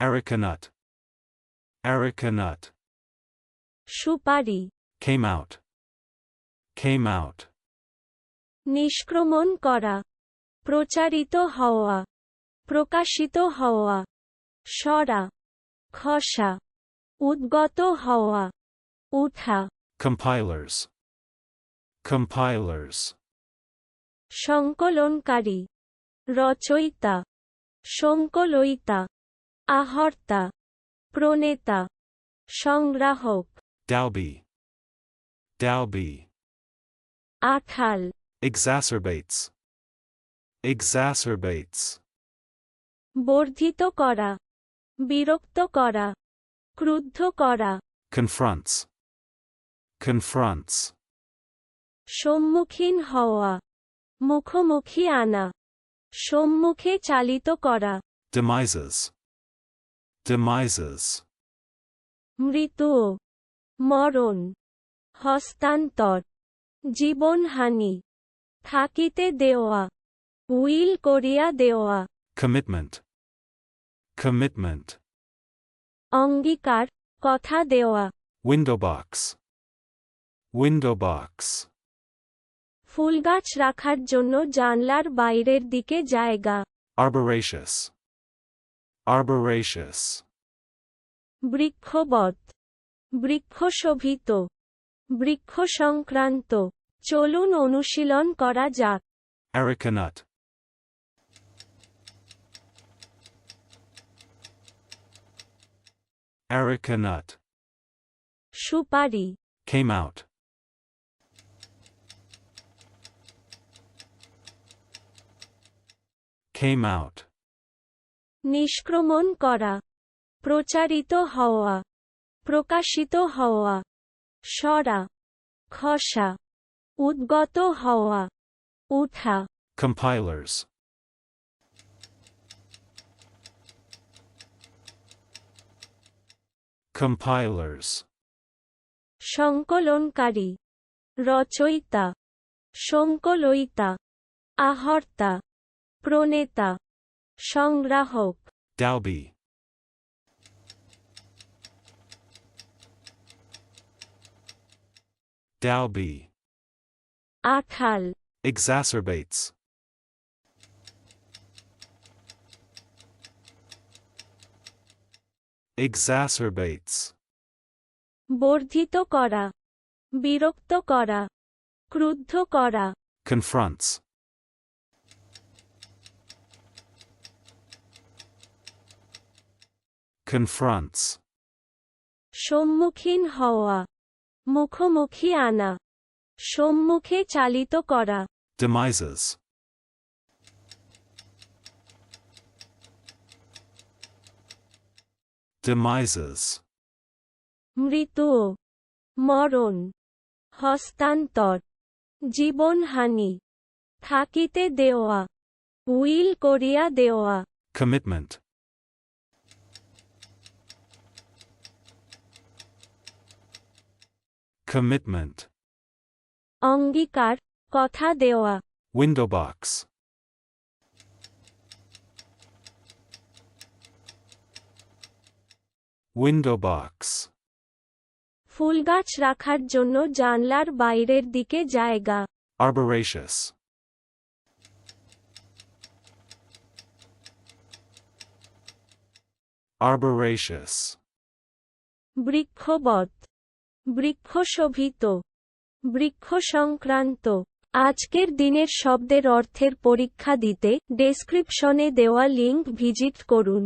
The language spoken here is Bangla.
Erica nut. Erica nut. সুপারি Came out. Came out. নিষ্ক্রমণ করা প্রচারিত হওয়া প্রকাশিত হওয়া সরা খসা উদ্গত হওয়া উঠা Compilers. Compilers. সংকলনকারী রচয়িতা সংকলয়িতা আহর্তা প্রণেতা সংগ্রাহক Dalby. Dalby. আঠাল Exacerbates. Exacerbates. বর্ধিত করা বিরক্ত করা ক্রুদ্ধ করা Confronts. Confronts. সম্মুখীন হওয়া মুখোমুখি আনা সম্মুখে চালিত করা Demises. Demises. মৃত্যু মরণ হস্তান্তর জীবনহানি থাকিতে দেওয়া উইল করিয়া দেওয়া Commitment. Commitment. অঙ্গীকার কথা দেওয়া Window box. Window box. ফুলগাছ রাখার জন্য জানলার বাইরের দিকে জায়গা Arboraceous. Arboraceous. বৃক্ষবত বৃক্ষশোভিত বৃক্ষ সংক্রান্ত চলুন অনুশীলন করা যাক Erica nut. Erica nut. সুপারি Came out. Came out. নিষ্ক্রমণ করা প্রচারিত হওয়া প্রকাশিত হওয়া সরা খসা উদ্গত হওয়া উঠা Compilers. Compilers. সংকলনকারী রচয়িতা সংকলয়িতা আহর্তা প্রণেতা সংগ্রাহক Dalby. Dalby. আঠাল Exacerbates. Exacerbates. বর্ধিত করা বিরক্ত করা ক্রুদ্ধ করা Confronts. Confronts. সম্মুখীন হওয়া মুখোমুখি আনা। সম্মুখে চালিত করা। Demises. Demises. মৃত্যু মরণ। হস্তান্তর। জীবনহানি। থাকিতে দেওয়া। উইল করিয়া দেওয়া। Commitment. Commitment. অঙ্গীকার কথা দেওয়া Window box. Window box. ফুলগাছ রাখার জন্য জানলার বাইরের দিকে জায়গা Arboraceous. Arboraceous. বৃক্ষবত বৃক্ষশোভিত বৃক্ষ সংক্রান্ত আজকের দিনের শব্দের অর্থের পরীক্ষা দিতে ডেসক্রিপশনে দেওয়া লিঙ্ক ভিজিট করুন।